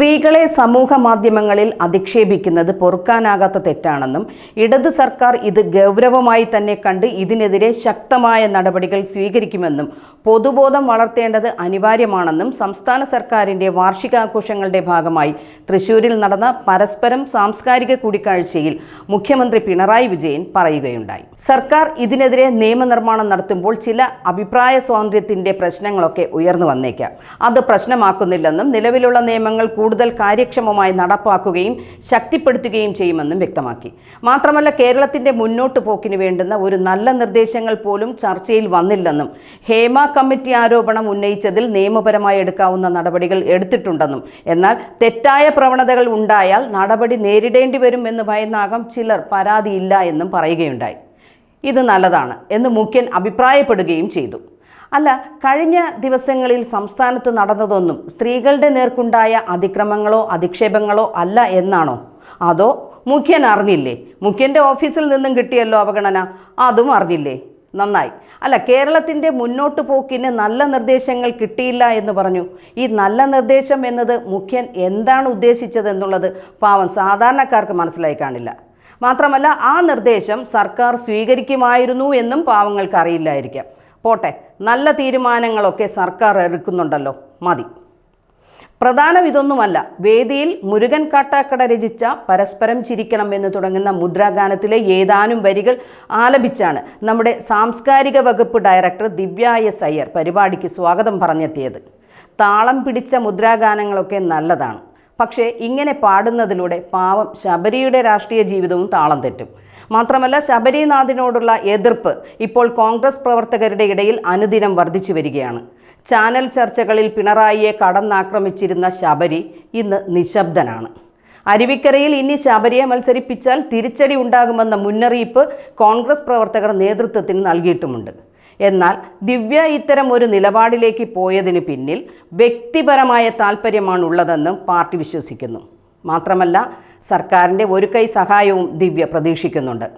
സ്ത്രീകളെ സമൂഹ മാധ്യമങ്ങളിൽ അധിക്ഷേപിക്കുന്നത് പൊറുക്കാനാകാത്ത തെറ്റാണെന്നും ഇടത് സർക്കാർ ഇത് ഗൗരവമായി തന്നെ കണ്ട് ഇതിനെതിരെ ശക്തമായ നടപടികൾ സ്വീകരിക്കുമെന്നും പൊതുബോധം വളർത്തേണ്ടത് അനിവാര്യമാണെന്നും സംസ്ഥാന സർക്കാരിന്റെ വാർഷികാഘോഷങ്ങളുടെ ഭാഗമായി തൃശൂരിൽ നടന്ന പരസ്പരം സാംസ്കാരിക കൂടിക്കാഴ്ചയിൽ മുഖ്യമന്ത്രി പിണറായി വിജയൻ പറയുകയുണ്ടായി. സർക്കാർ ഇതിനെതിരെ നിയമനിർമ്മാണം നടത്തുമ്പോൾ ചില അഭിപ്രായ സ്വാതന്ത്ര്യത്തിന്റെ പ്രശ്നങ്ങളൊക്കെ ഉയർന്നു വന്നേക്കാം. അത് പ്രശ്നമാക്കുന്നില്ലെന്നും നിലവിലുള്ള നിയമങ്ങൾ കൂടുതൽ കാര്യക്ഷമമായി നടപ്പാക്കുകയും ശക്തിപ്പെടുത്തുകയും ചെയ്യുമെന്നും വ്യക്തമാക്കി. മാത്രമല്ല കേരളത്തിന്റെ മുന്നോട്ട് പോക്കിന് വേണ്ടുന്ന ഒരു നല്ല നിർദ്ദേശങ്ങൾ പോലും ചർച്ചയിൽ വന്നില്ലെന്നും ഹേമ കമ്മിറ്റി ആരോപണം ഉന്നയിച്ചതിൽ നിയമപരമായി എടുക്കാവുന്ന നടപടികൾ എടുത്തിട്ടുണ്ടെന്നും എന്നാൽ തെറ്റായ പ്രവണതകൾ ഉണ്ടായാൽ നടപടി നേരിടേണ്ടി വരും എന്ന് ഭയന്നാകാം ചിലർ പരാതിയില്ല എന്നും പറയുകയുണ്ടായി. ഇത് നല്ലതാണ് എന്ന് മുഖ്യൻ അഭിപ്രായപ്പെടുകയും ചെയ്തു. അല്ല കഴിഞ്ഞ ദിവസങ്ങളിൽ സംസ്ഥാനത്ത് നടന്നതൊന്നും സ്ത്രീകളുടെ നേർക്കുണ്ടായ അതിക്രമങ്ങളോ അധിക്ഷേപങ്ങളോ അല്ല എന്നാണോ? അതോ മുഖ്യൻ അറിഞ്ഞില്ലേ? മുഖ്യന്റെ ഓഫീസിൽ നിന്നും കിട്ടിയല്ലോ അവഗണന. അതും അറിഞ്ഞില്ലേ? നന്നായി. അല്ല കേരളത്തിന്റെ മുന്നോട്ട് പോക്കിന് നല്ല നിർദ്ദേശങ്ങൾ കിട്ടിയില്ല എന്ന് പറഞ്ഞു. ഈ നല്ല നിർദ്ദേശം എന്നത് മുഖ്യൻ എന്താണ് ഉദ്ദേശിച്ചത് എന്നുള്ളത് പാവം സാധാരണക്കാർക്ക് മനസ്സിലായി കാണില്ല. മാത്രമല്ല ആ നിർദ്ദേശം സർക്കാർ സ്വീകരിക്കുമായിരുന്നു എന്നും പാവങ്ങൾക്ക് അറിയില്ലായിരിക്കാം. പോട്ടെ നല്ല തീരുമാനങ്ങളൊക്കെ സർക്കാർ എടുക്കുന്നുണ്ടല്ലോ. മതി. പ്രധാനം ഇതൊന്നുമല്ല വേദിയിൽ മുരുകൻ കാട്ടാക്കട രചിച്ച പരസ്പരം ചിരിക്കണം എന്ന് തുടങ്ങുന്ന മുദ്രാഗാനത്തിലെ ഏതാനും വരികൾ ആലപിച്ചാണ് നമ്മുടെ സാംസ്കാരിക വകുപ്പ് ഡയറക്ടർ ദിവ്യ എസ് അയ്യർ പരിപാടിക്ക് സ്വാഗതം പറഞ്ഞെത്തിയത്. താളം പിടിച്ച മുദ്രാഗാനങ്ങളൊക്കെ നല്ലതാണ്. പക്ഷേ ഇങ്ങനെ പാടുന്നതിലൂടെ പാവം ശബരിയുടെ രാഷ്ട്രീയ ജീവിതവും താളം തെറ്റും. മാത്രമല്ല ശബരിനാഥിനോടുള്ള എതിർപ്പ് ഇപ്പോൾ കോൺഗ്രസ് പ്രവർത്തകരുടെ ഇടയിൽ അനുദിനം വർദ്ധിച്ചു വരികയാണ്. ചാനൽ ചർച്ചകളിൽ പിണറായിയെ കടന്നാക്രമിച്ചിരുന്ന ശബരി ഇന്ന് നിശബ്ദനാണ്. അരുവിക്കരയിൽ ഇനി ശബരിയെ മത്സരിപ്പിച്ചാൽ തിരിച്ചടി ഉണ്ടാകുമെന്ന മുന്നറിയിപ്പ് കോൺഗ്രസ് പ്രവർത്തകർ നേതൃത്വത്തിന് നൽകിയിട്ടുമുണ്ട്. എന്നാൽ ദിവ്യ ഇത്തരം ഒരു നിലപാടിലേക്ക് പോയതിന് പിന്നിൽ വ്യക്തിപരമായ താല്പര്യമാണുള്ളതെന്നും പാർട്ടി വിശ്വസിക്കുന്നു. മാത്രമല്ല സർക്കാരിന്റെ ഒരു കൈ സഹായവും ദിവ്യ പ്രതീക്ഷിക്കുന്നുണ്ട്.